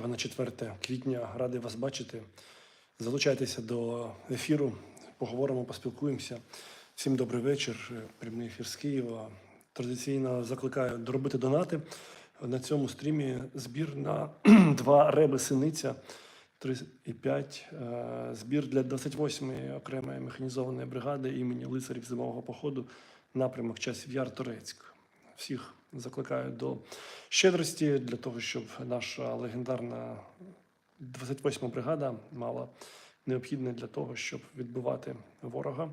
на 4 квітня радий вас бачити. Залучайтеся до ефіру, поговоримо, поспілкуємося. Всім добрий вечір. Прямий ефір з Києва. Традиційно закликаю доробити донати. На цьому стрімі збір на два реби синиця 3,5. е, Збір для 28-ї окремої механізованої бригади імені лицарів зимового походу напрямок часів Яр Торецьк. Всіх закликаю до щедрості для того, щоб наша легендарна 28-ма бригада мала необхідне для того, щоб відбивати ворога,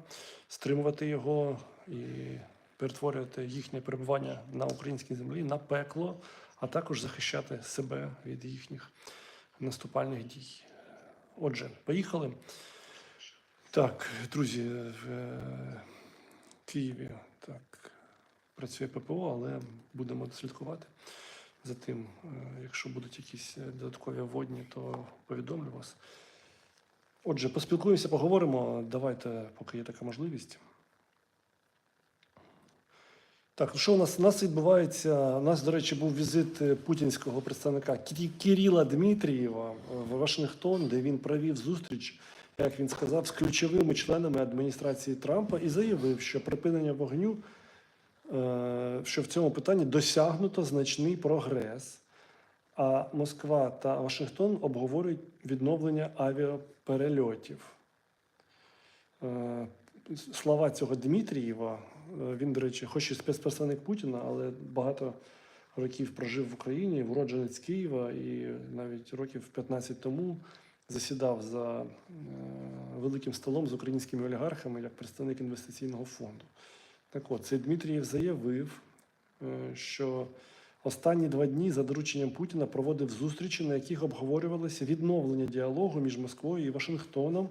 стримувати його і перетворювати їхнє перебування на українській землі на пекло, а також захищати себе від їхніх наступальних дій. Отже, поїхали. Так, друзі, в е, Києві так працює ППО, але будемо слідкувати за тим. Е, Якщо будуть якісь е, додаткові водні, то повідомлю вас. Отже, поспілкуємося, поговоримо. Давайте, поки є така можливість. Так, ну що у нас? У нас відбувається? У нас, до речі, був візит е, путінського представника Кі- Кіріла Дмитрієва в Вашингтон, де він провів зустріч, як він сказав, з ключовими членами адміністрації Трампа і заявив, що припинення вогню, що в цьому питанні досягнуто значний прогрес. А Москва та Вашингтон обговорюють відновлення авіаперельотів. Е, Слова цього Дмитрієва, е, він, до речі, хоч і спецпредставник Путіна, але багато років прожив в Україні, вродженець Києва, і навіть років 15 тому засідав за е, великим столом з українськими олігархами як представник інвестиційного фонду. Так от, цей Дмитрієв заявив, е, що Останні два дні за дорученням Путіна проводив зустрічі, на яких обговорювалося відновлення діалогу між Москвою і Вашингтоном.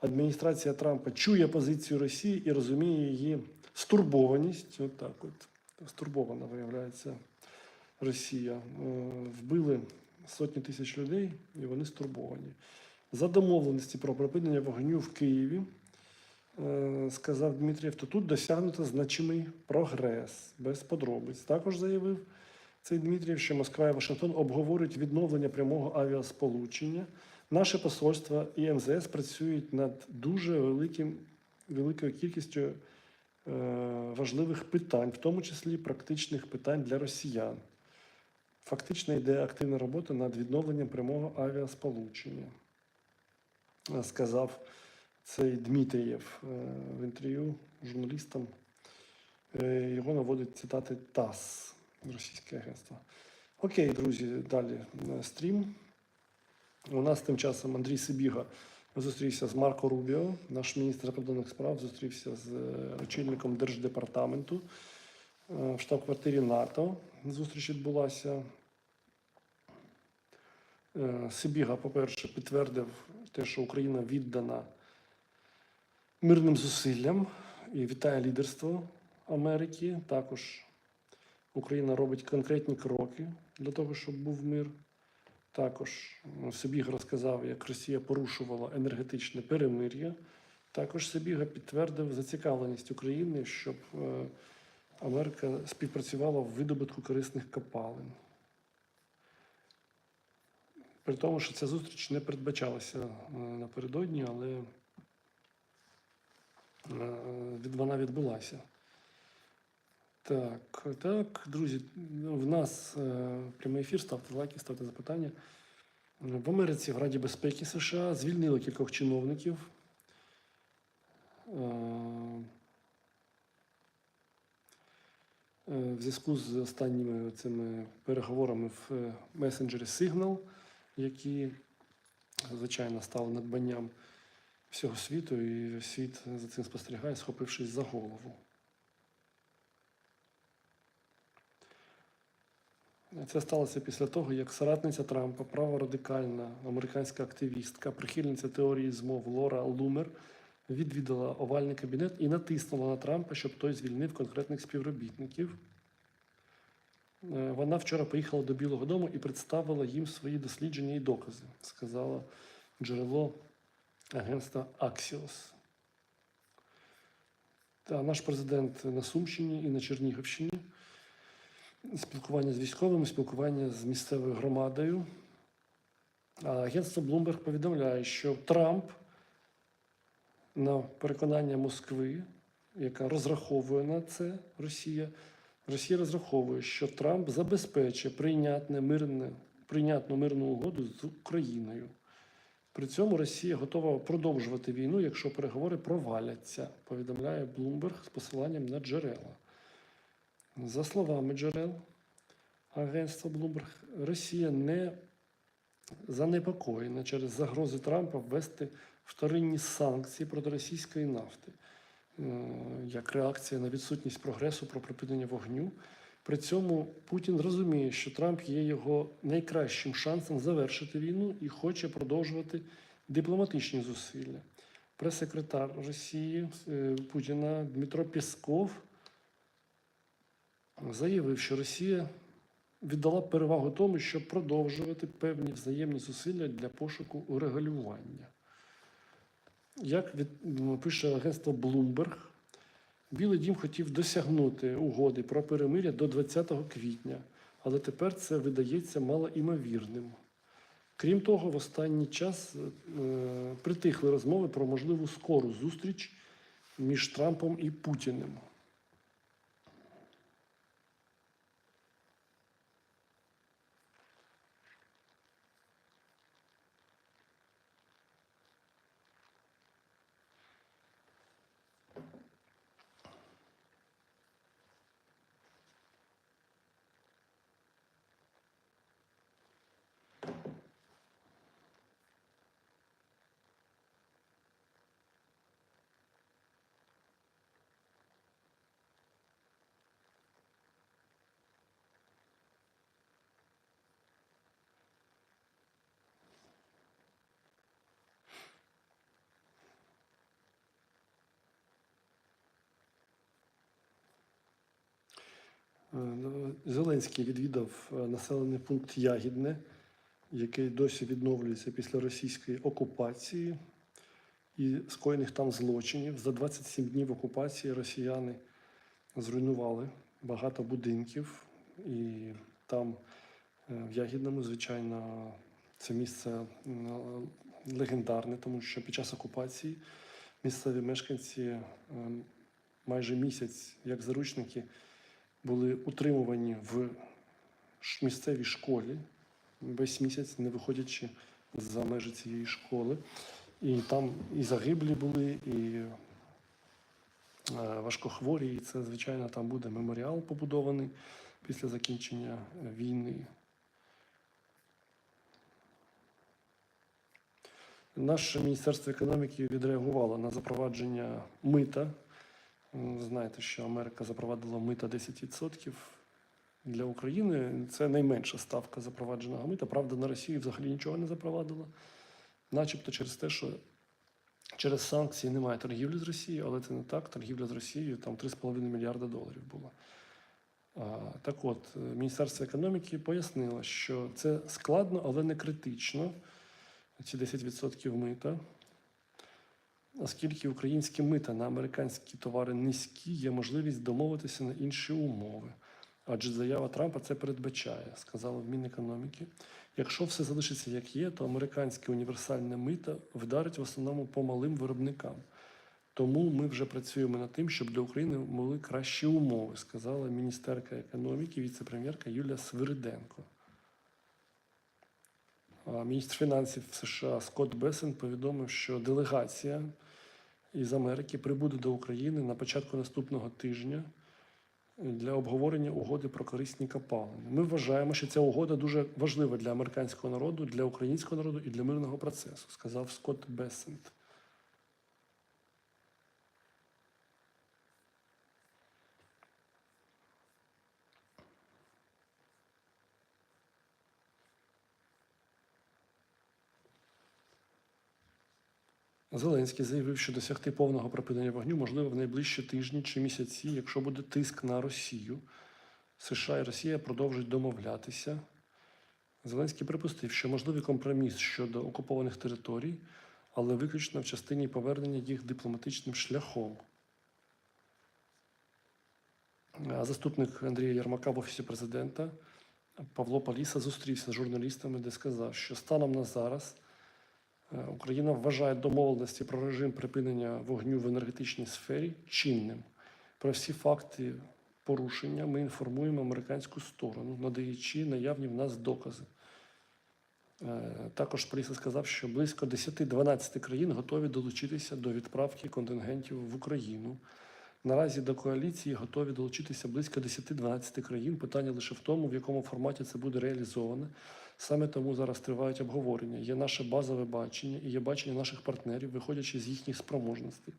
Адміністрація Трампа чує позицію Росії і розуміє її стурбованість. От так от стурбована виявляється Росія. Е, Вбили сотні тисяч людей, і вони стурбовані. За домовленості про припинення вогню в Києві, сказав Дмитрієв, то тут досягнуто значимий прогрес без подробиць. Також заявив цей Дмитрієв, що Москва і Вашингтон обговорюють відновлення прямого авіасполучення. Наше посольство і МЗС працюють над дуже великим, великою кількістю е, важливих питань, в тому числі практичних питань для росіян. Фактично йде активна робота над відновленням прямого авіасполучення, е, сказав цей Дмитрієв е, в інтерв'ю журналістам. Е, Його наводить цитати ТАСС, російське агентство. Окей, друзі, далі стрім. У нас тим часом Андрій Сибіга зустрівся з Марко Рубіо, наш міністр закордонних справ, зустрівся з е, очільником Держдепартаменту в штаб-квартирі НАТО. Зустріч відбулася. Сибіга, по-перше, підтвердив те, що Україна віддана мирним зусиллям і вітає лідерство Америки. Також Україна робить конкретні кроки для того, щоб був мир. Також Сибіга розказав, як Росія порушувала енергетичне перемир'я. Також Сибіга підтвердив зацікавленість України, щоб е, Америка співпрацювала в видобутку корисних копалин. При тому, що ця зустріч не передбачалася е, напередодні, але вона відбулася. Так, так, друзі, в нас е, прямий ефір, ставте лайки, ставте запитання. В Америці в Раді безпеки США звільнили кількох чиновників. Е, е, В зв'язку з останніми цими переговорами в е, месенджері Signal, які, звичайно, стали надбанням всього світу, і світ за цим спостерігає, схопившись за голову. Це сталося після того, як соратниця Трампа, праворадикальна американська активістка, прихильниця теорії змов Лора Лумер відвідала овальний кабінет і натиснула на Трампа, щоб той звільнив конкретних співробітників. Е, Вона вчора поїхала до Білого Дому і представила їм свої дослідження і докази, сказала джерело агентства Axios. Та наш президент на Сумщині і на Чернігівщині спілкування з військовими, спілкування з місцевою громадою. Агентство Bloomberg повідомляє, що Трамп на переконання Москви, яка розраховує на це Росія, Росія розраховує, що Трамп забезпечить прийнятне мирне, прийнятну мирну угоду з Україною. При цьому Росія готова продовжувати війну, якщо переговори проваляться, повідомляє Bloomberg з посиланням на джерела. За словами джерел агентства Bloomberg, Росія не занепокоєна через загрози Трампа ввести вторинні санкції проти російської нафти е, як реакція на відсутність прогресу про припинення вогню. При цьому Путін розуміє, що Трамп є його найкращим шансом завершити війну і хоче продовжувати дипломатичні зусилля. Прес-секретар Росії е, Путіна Дмитро Пєсков заявив, що Росія віддала перевагу тому, щоб продовжувати певні взаємні зусилля для пошуку урегулювання. Як від, пише агентство Bloomberg, Білий дім хотів досягнути угоди про перемиря до 20 квітня, але тепер це видається малоімовірним. Крім того, в останній час е, притихли розмови про можливу скору зустріч між Трампом і Путіним. Зеленський відвідав е, населений пункт Ягідне, який досі відновлюється після російської окупації і скоєних там злочинів. За 27 днів окупації росіяни зруйнували багато будинків, і там е, в Ягідному, звичайно, це місце легендарне, тому що під час окупації місцеві мешканці е, майже місяць, як заручники, були утримувані в місцевій школі весь місяць, не виходячи за межі цієї школи. І там і загиблі були, і е, важкохворі. І це, звичайно, там буде меморіал побудований після закінчення е, війни. Наше Міністерство економіки відреагувало на запровадження мита. М, Знаєте, що Америка запровадила мита 10% для України. Це найменша ставка запровадженого мита. Правда, на Росію взагалі нічого не запровадила. Начебто через те, що через санкції немає торгівлі з Росією, але це не так. Торгівля з Росією там 3,5 мільярда доларів була. Так от, е, Міністерство економіки пояснило, що це складно, але не критично. Ці 10% мита. Оскільки українські мита на американські товари низькі, є можливість домовитися на інші умови. Адже заява Трампа це передбачає, сказали в Мінекономіки. Якщо все залишиться як є, то американське універсальне мито вдарить в основному по малим виробникам. Тому ми вже працюємо над тим, щоб для України були кращі умови, сказала міністерка економіки, віце-прем'єрка Юлія Свириденко. Міністр фінансів США Скотт Бесен повідомив, що делегація із Америки прибуде до України на початку наступного тижня для обговорення угоди про корисні копалини. Ми вважаємо, що ця угода дуже важлива для американського народу, для українського народу і для мирного процесу, сказав Скотт Бесент. Зеленський заявив, що досягти повного припинення вогню можливо в найближчі тижні чи місяці, якщо буде тиск на Росію. США і Росія продовжують домовлятися. Зеленський припустив, що можливий компроміс щодо окупованих територій, але виключно в частині повернення їх дипломатичним шляхом. Заступник Андрія Єрмака в Офісі президента Павло Паліса зустрівся з журналістами, де сказав, що станом на зараз Україна вважає домовленості про режим припинення вогню в енергетичній сфері чинним. Про всі факти порушення ми інформуємо американську сторону, надаючи наявні в нас докази. Е, Також Паліса сказав, що близько 10-12 країн готові долучитися до відправки контингентів в Україну. Наразі до коаліції готові долучитися близько 10-12 країн. Питання лише в тому, в якому форматі це буде реалізовано. Саме тому зараз тривають обговорення. Є наше базове бачення і є бачення наших партнерів, виходячи з їхніх спроможностей.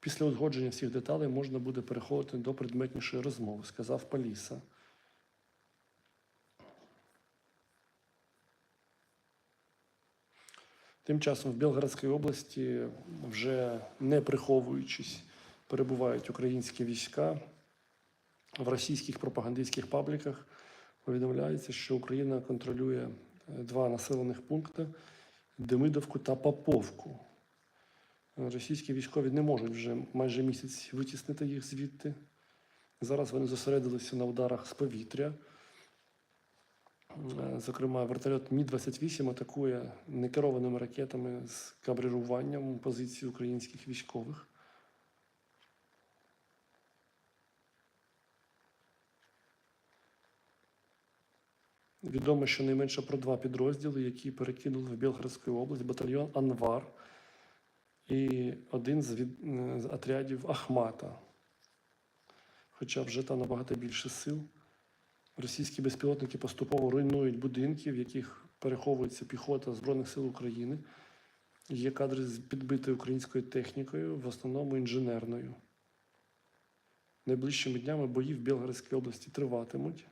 Після узгодження всіх деталей можна буде переходити до предметнішої розмови, сказав Паліса. Тим часом в Білгородській області, вже не приховуючись, перебувають українські війська. В російських пропагандистських пабліках повідомляється, що Україна контролює е, два населених пункти Демидовку та Поповку. Е, Російські військові не можуть вже майже місяць витіснити їх звідти. Зараз вони зосередилися на ударах з повітря. Е, Зокрема, вертольот Мі-28 атакує некерованими ракетами з кабрируванням позиції українських військових. Відомо щонайменше про два підрозділи, які перекинули в Білгородську область батальйон Анвар і один з, від... е, з отрядів Ахмата. Хоча вже там набагато більше сил. Російські безпілотники поступово руйнують будинки, в яких переховується піхота Збройних сил України. Є кадри з підбитою українською технікою, в основному інженерною. Найближчими днями бої в Білгородській області триватимуть.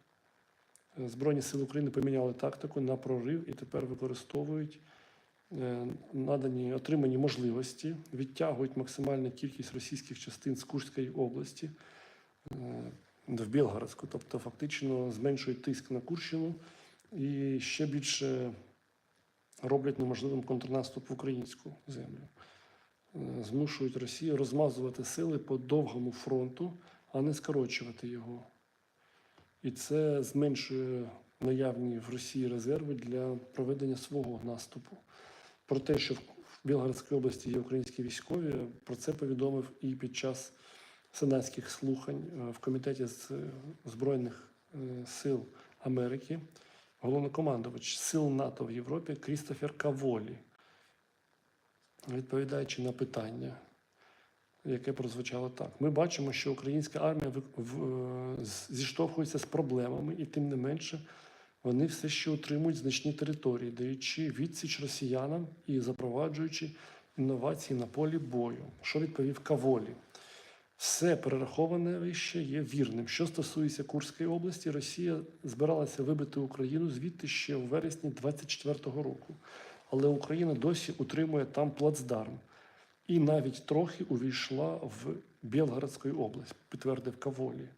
Е, Збройні сили України поміняли тактику на прорив і тепер використовують е, надані отримані можливості, відтягують максимальну кількість російських частин з Курської області е, в Білгородську, тобто фактично зменшують тиск на Курщину і ще більше роблять неможливим контрнаступ в українську землю. Змушують Росію розмазувати сили по довгому фронту, а не скорочувати його. І це зменшує наявні в Росії резерви для проведення свого наступу. Про те, що в Білгородській області є українські військові, про це повідомив і під час сенатських слухань е, в комітеті з е, Збройних е, сил Америки головнокомандувач сил НАТО в Європі Крістофер Каволі, відповідаючи на питання, яке прозвучало так: ми бачимо, що українська армія з- зіштовхується з проблемами, і тим не менше вони все ще утримують значні території, даючи відсіч росіянам і запроваджуючи інновації на полі бою. Що відповів Каволі? Все перераховане вище є вірним. Що стосується Курської області, Росія збиралася вибити Україну звідти ще у вересні 24-го року. Але Україна досі утримує там плацдарм і навіть трохи увійшла в Білгородську область, підтвердив Каволі.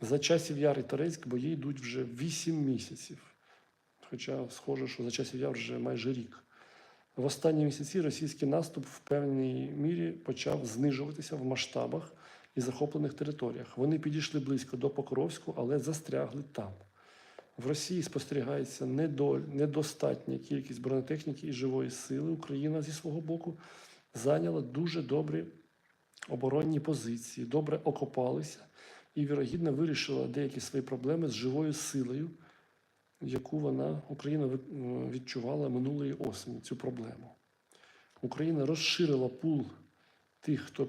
За часів Яр і Торецьк бої йдуть вже 8 місяців. Хоча схоже, що за часів Яр вже майже рік. В останні місяці російський наступ в певній мірі почав знижуватися в масштабах і захоплених територіях. Вони підійшли близько до Покровську, але застрягли там. В Росії спостерігається недостатня кількість бронетехніки і живої сили. Україна зі свого боку зайняла дуже добрі оборонні позиції, добре окопалися і, вірогідно, вирішила деякі свої проблеми з живою силою, яку вона Україна е, відчувала минулої осені цю проблему. Україна розширила пул тих, хто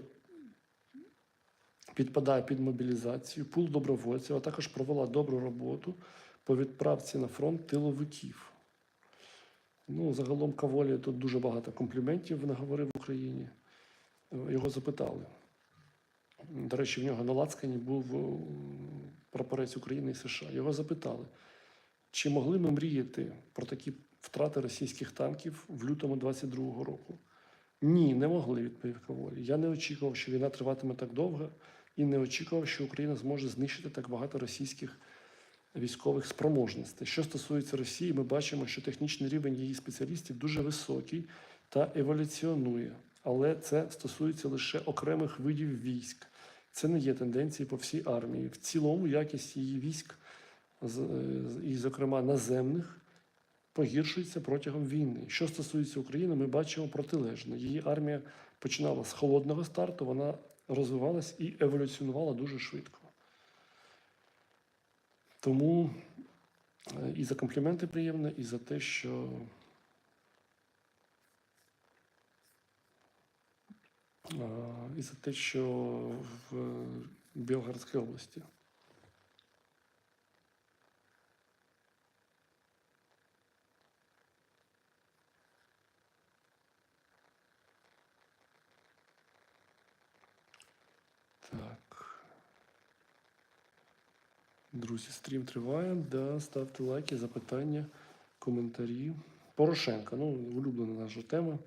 підпадає під мобілізацію, пул добровольців, а також провела добру роботу по відправці на фронт тиловиків. Ну, загалом Каволі тут дуже багато компліментів наговорив в Україні. Е, Його запитали. До речі, в нього на Лацкані був е, прапорець України і США. Його запитали, чи могли ми мріяти про такі втрати російських танків в лютому 22-го року? Ні, не могли, відповів Каволі. Я не очікував, що війна триватиме так довго, і не очікував, що Україна зможе знищити так багато російських військових спроможностей. Що стосується Росії, ми бачимо, що технічний рівень її спеціалістів дуже високий та еволюціонує. Але це стосується лише окремих видів військ. Це не є тенденцією по всій армії. В цілому якість її військ е, і, зокрема, наземних, погіршується протягом війни. Що стосується України, ми бачимо протилежне. Її армія починала з холодного старту, вона розвивалась і еволюціонувала дуже швидко. Тому е, і за компліменти приємно, і за те, що і за те, що в Білгородській області. Друзі, стрім триває. Да, ставте лайки, запитання, коментарі. Порошенко, ну, улюблена наша тема.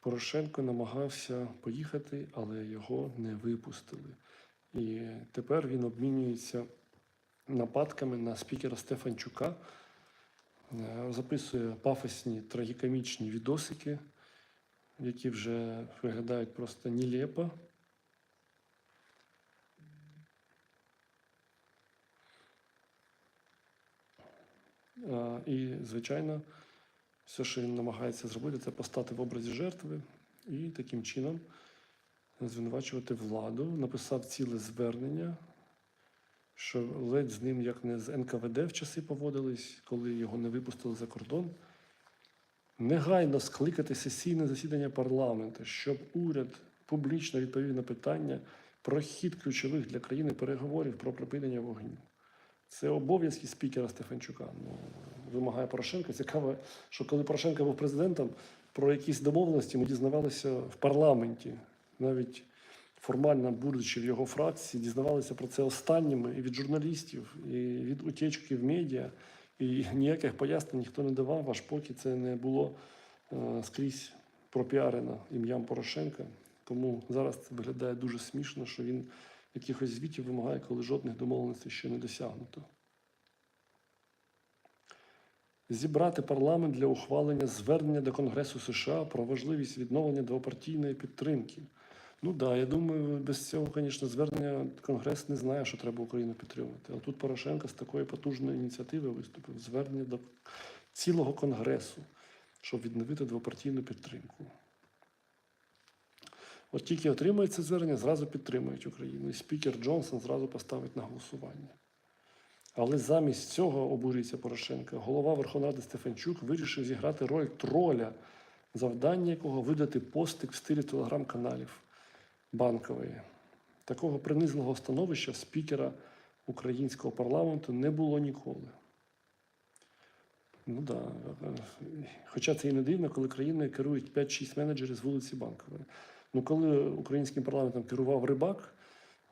Порошенко намагався поїхати, але його не випустили. І тепер він обмінюється нападками на спікера Стефанчука, Е, записує пафосні трагікомічні відосики, які вже виглядають просто нелепо. І, звичайно, все, що він намагається зробити, це постати в образі жертви і таким чином звинувачувати владу. Написав ціле звернення, що ледь з ним, як не з НКВД в часи поводились, коли його не випустили за кордон. Негайно скликати сесійне засідання парламенту, щоб уряд публічно відповів на питання про хід ключових для країни переговорів про припинення вогню. Це обов'язки спікера Стефанчука. Ну, вимагає Порошенко. Цікаво, що коли Порошенко був президентом, про якісь домовленості ми дізнавалися в парламенті. Навіть формально будучи в його фракції, дізнавалися про це останніми і від журналістів, і від утечки в медіа. І ніяких пояснень ніхто не давав, аж поки це не було е, скрізь пропіарено ім'ям Порошенка. Тому зараз це виглядає дуже смішно, що він якихось звітів вимагає, коли жодних домовленостей ще не досягнуто. Зібрати парламент для ухвалення звернення до Конгресу США про важливість відновлення двопартійної підтримки. Ну да, я думаю, без цього, звісно, звернення Конгрес не знає, що треба Україну підтримувати. А тут Порошенко з такої потужної ініціативи виступив звернення до цілого Конгресу, щоб відновити двопартійну підтримку. От тільки отримають це звернення, зразу підтримують Україну. І спікер Джонсон зразу поставить на голосування. Але замість цього обурюється Порошенко. Голова Верховної Ради Стефанчук вирішив зіграти роль троля, завдання якого видати постик в стилі телеграм-каналів банкової. Такого принизливого становища спікера українського парламенту не було ніколи. Ну да. Хоча це і не дивно, коли країною керують 5-6 менеджерів з вулиці Банкової. Ну, коли українським парламентом керував рибак,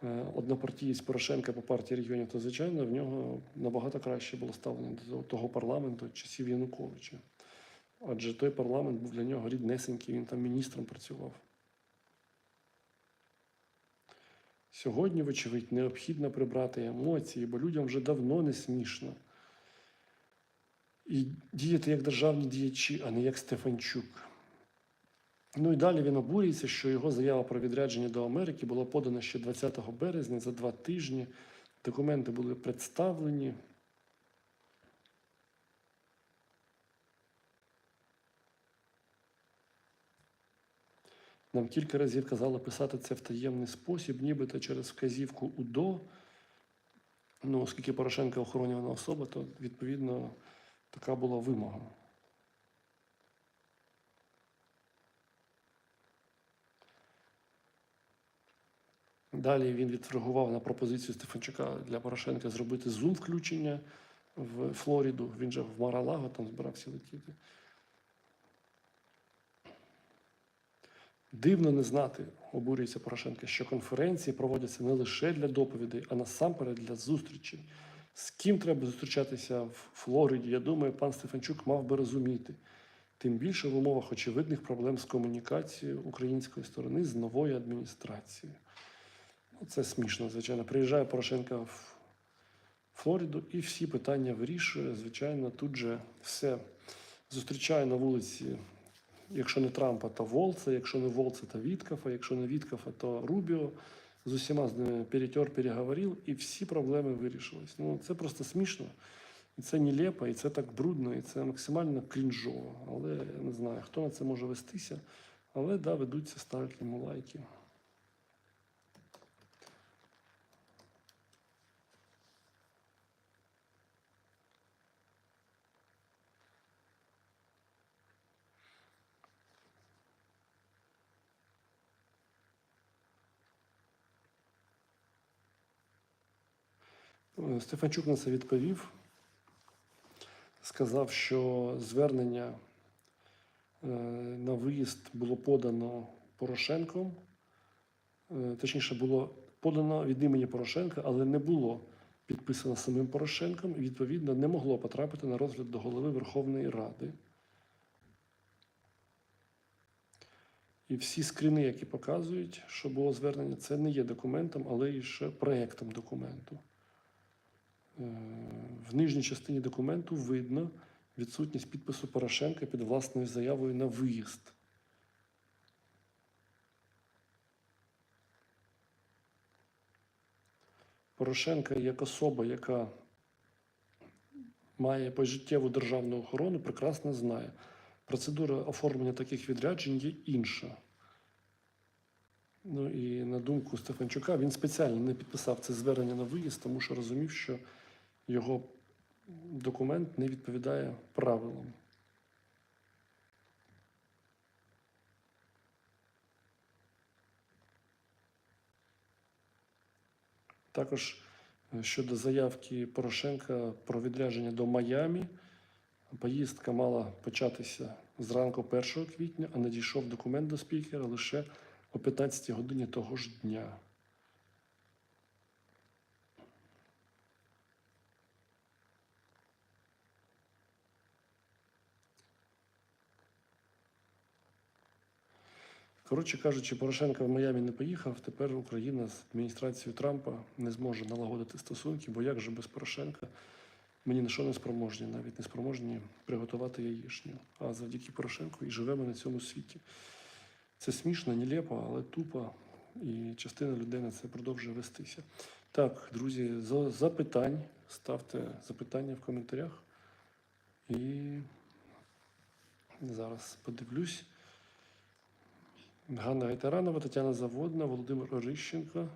е, однопартієць Порошенка по партії регіонів, то звичайно в нього набагато краще було ставлення до того парламенту часів Януковича. Адже той парламент був для нього ріднесенький, він там міністром працював. Сьогодні, вочевидь, необхідно прибрати емоції, бо людям вже давно не смішно. І діяти як державні діячі, а не як Стефанчук. Ну і далі він обурюється, що його заява про відрядження до Америки була подана ще 20 березня за два тижні. Документи були представлені. Нам кілька разів казали писати це в таємний спосіб, нібито через вказівку УДО. Ну, оскільки Порошенка охоронювана особа, то відповідно така була вимога. Далі він відреагував на пропозицію Стефанчука для Порошенка зробити зум-включення в Флориду. Він же в Маралаго там збирався летіти. Дивно не знати, обурюється Порошенко, що конференції проводяться не лише для доповідей, а насамперед для зустрічей. З ким треба зустрічатися в Флориді, я думаю, пан Стефанчук мав би розуміти. Тим більше в умовах очевидних проблем з комунікацією української сторони з новою адміністрацією. Це смішно, звичайно. Приїжджає Порошенко в Флориду і всі питання вирішує. Звичайно, тут же все зустрічає на вулиці. Якщо не Трампа, то Волца, якщо не Волца, то Віткафа, якщо не Віткафа, то Рубіо. з усіма з ними перетер, переговорив, і всі проблеми вирішились. Ну, це просто смішно. І це нелепо, і це так брудно, і це максимально крінжово. Але я не знаю, хто на це може вестися. Але да, ведуться, ставлять йому лайки. Стефанчук на це відповів. Сказав, що звернення е, на виїзд було подано Порошенком. Е, Точніше, було подано від імені Порошенка, але не було підписано самим Порошенком і, відповідно, не могло потрапити на розгляд до голови Верховної Ради. І всі скріни, які показують, що було звернення, це не є документом, але і ще проєктом документу. Е, В нижній частині документу видно відсутність підпису Порошенка під власною заявою на виїзд. Порошенка як особа, яка має пожиттєву державну охорону, прекрасно знає. Процедура оформлення таких відряджень є інша. Ну і на думку Стефанчука, він спеціально не підписав це звернення на виїзд, тому що розумів, що його документ не відповідає правилам. Також е, щодо заявки Порошенка про відрядження до Майамі, поїздка мала початися зранку 1 квітня, а надійшов документ до спікера лише о 15 годині того ж дня. Коротше кажучи, Порошенко в Майамі не поїхав. Тепер Україна з адміністрацією Трампа не зможе налагодити стосунки, бо як же без Порошенка мені на що не спроможні, навіть не спроможні приготувати яєчню. А завдяки Порошенку і живемо на цьому світі. Це смішно, нелепо, але тупо, і частина людей на це продовжує вестися. Так, друзі, за запитань ставте запитання в коментарях. І зараз подивлюсь. Ганна Гайтаранова, Тетяна Заводна, Володимир Орищенко,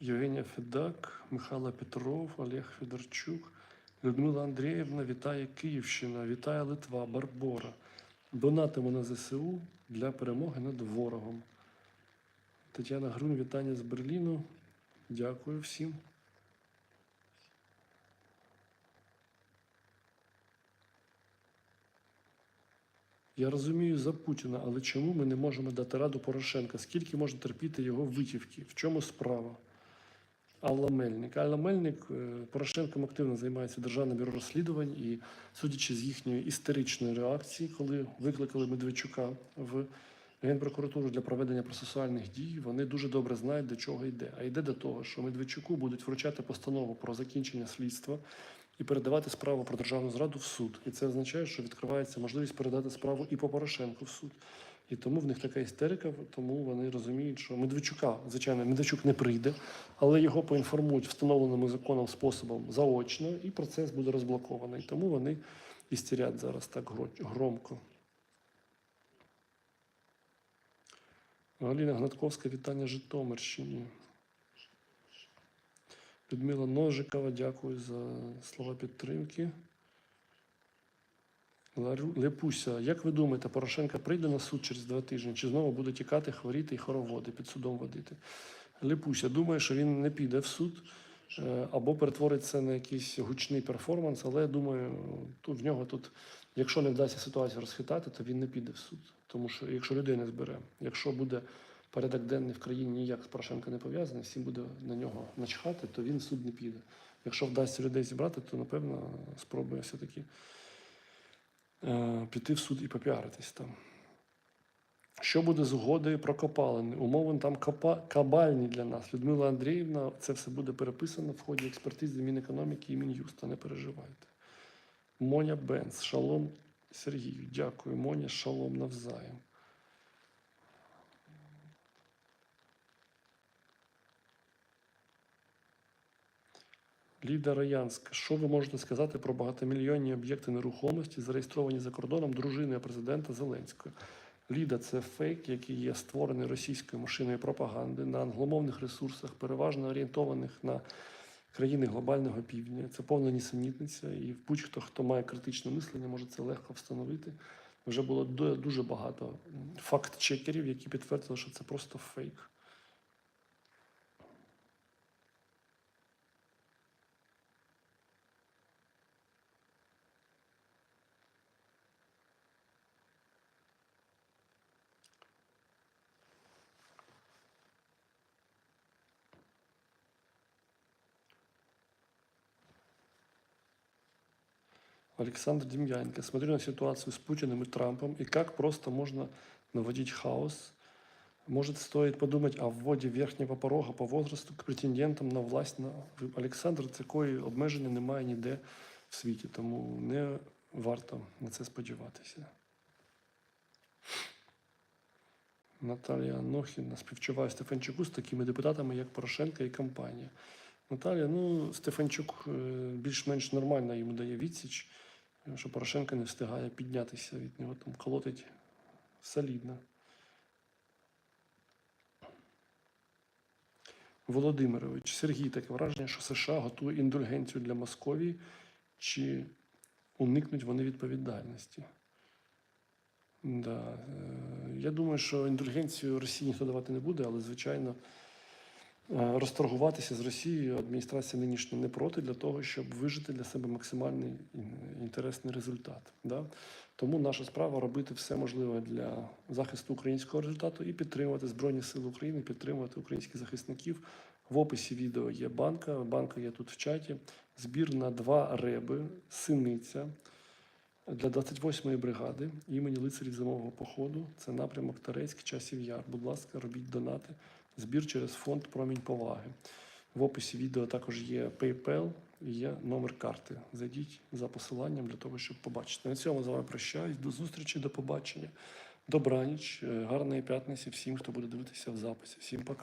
Євгенія Федак, Михайло Петров, Олег Федорчук, Людмила Андріївна, вітає Київщина, вітає Литва, Барбора. Донатимо на ЗСУ для перемоги над ворогом. Тетяна Грун, вітання з Берліну. Дякую всім. Я розумію за Путіна, але чому ми не можемо дати раду Порошенка? Скільки можна терпіти його витівки? В чому справа? Алла Мельник. Алла Мельник е, Порошенком активно займається Державним бюро розслідувань і, судячи з їхньої істеричної реакції, коли викликали Медведчука в Генпрокуратуру для проведення процесуальних дій, вони дуже добре знають, до чого йде. А йде до того, що Медведчуку будуть вручати постанову про закінчення слідства і передавати справу про державну зраду в суд. І це означає, що відкривається можливість передати справу і по Порошенку в суд. І тому в них така істерика, тому вони розуміють, що Медведчука, звичайно, Медведчук не прийде, але його поінформують встановленим законом способом заочно, і процес буде розблокований. Тому вони істерять зараз так громко. Галина Гнатковська, вітання Житомирщині. Людмила Ножикова, дякую за слова підтримки. Лепуся, як ви думаєте, Порошенко прийде на суд через два тижні? Чи знову буде тікати, хворіти і хороводи під судом водити? Лепуся, думаю, що він не піде в суд е, або перетвориться на якийсь гучний перформанс, але я думаю, тут в нього тут, якщо не вдасться ситуацію розхитати, то він не піде в суд. Тому що якщо людей не збере, якщо буде порядок денний в країні ніяк з Порошенка не пов'язаний, всім буде на нього начхати, то він в суд не піде. Якщо вдасться людей зібрати, то напевно спробує все-таки е, піти в суд і попіаритись там. Що буде з угодою про копалини? Умови там кабальні для нас. Людмила Андріївна, це все буде переписано в ході експертизи Мінекономіки і Мін'юста. Не переживайте. Моня Бенц, шалом Сергію. Дякую. Моня, шалом навзаєм. Ліда Раянська, що ви можете сказати про багатомільйонні об'єкти нерухомості, зареєстровані за кордоном дружиною президента Зеленського? Ліда це фейк, який є створений російською машиною пропаганди на англомовних ресурсах, переважно орієнтованих на країни глобального півдня. Це повна нісенітниця, і будь-хто, хто має критичне мислення, може це легко встановити. Вже було ду- дуже багато факт-чекерів, які підтвердили, що це просто фейк. Александр Демьяненко. Смотрю на ситуацию с Путиным и Трампом, и как просто можно наводить хаос. Может, стоит подумать о вводі верхнього порога по возрасту к претендентам на власть. На... Олександр, такої обмеження немає ніде в світі, тому не варто на це сподіватися. Наталія Нохіна співчуває Стефанчуку з такими депутатами, як Порошенка і компанія. Наталія, ну, Стефанчук е, більш-менш нормально йому дає відсіч, що Порошенко не встигає піднятися від нього, там колотить солідно. Володимирович, Сергій, таке враження, що США готує індульгенцію для Московії, чи уникнуть вони відповідальності? Да. е, Я думаю, що індульгенцію Росії ніхто давати не буде, але, звичайно, розторгуватися з Росією адміністрація нинішня не проти для того, щоб вижити для себе максимальний інтересний результат. Да? Тому наша справа робити все можливе для захисту українського результату і підтримувати Збройні Сили України, підтримувати українських захисників. В описі відео є банка. Банка є тут в чаті. Збір на два реби, синиця для 28-ї бригади імені лицарів зимового походу. Це напрямок Тарецьк, часів яр. Будь ласка, робіть донати. Збір через фонд Промінь поваги. В описі відео також є PayPal і є номер карти. Зайдіть за посиланням для того, щоб побачити. На цьому з вами прощаюсь. До зустрічі, до побачення. Добраніч, е, гарної п'ятниці всім, хто буде дивитися в записі. Всім пока.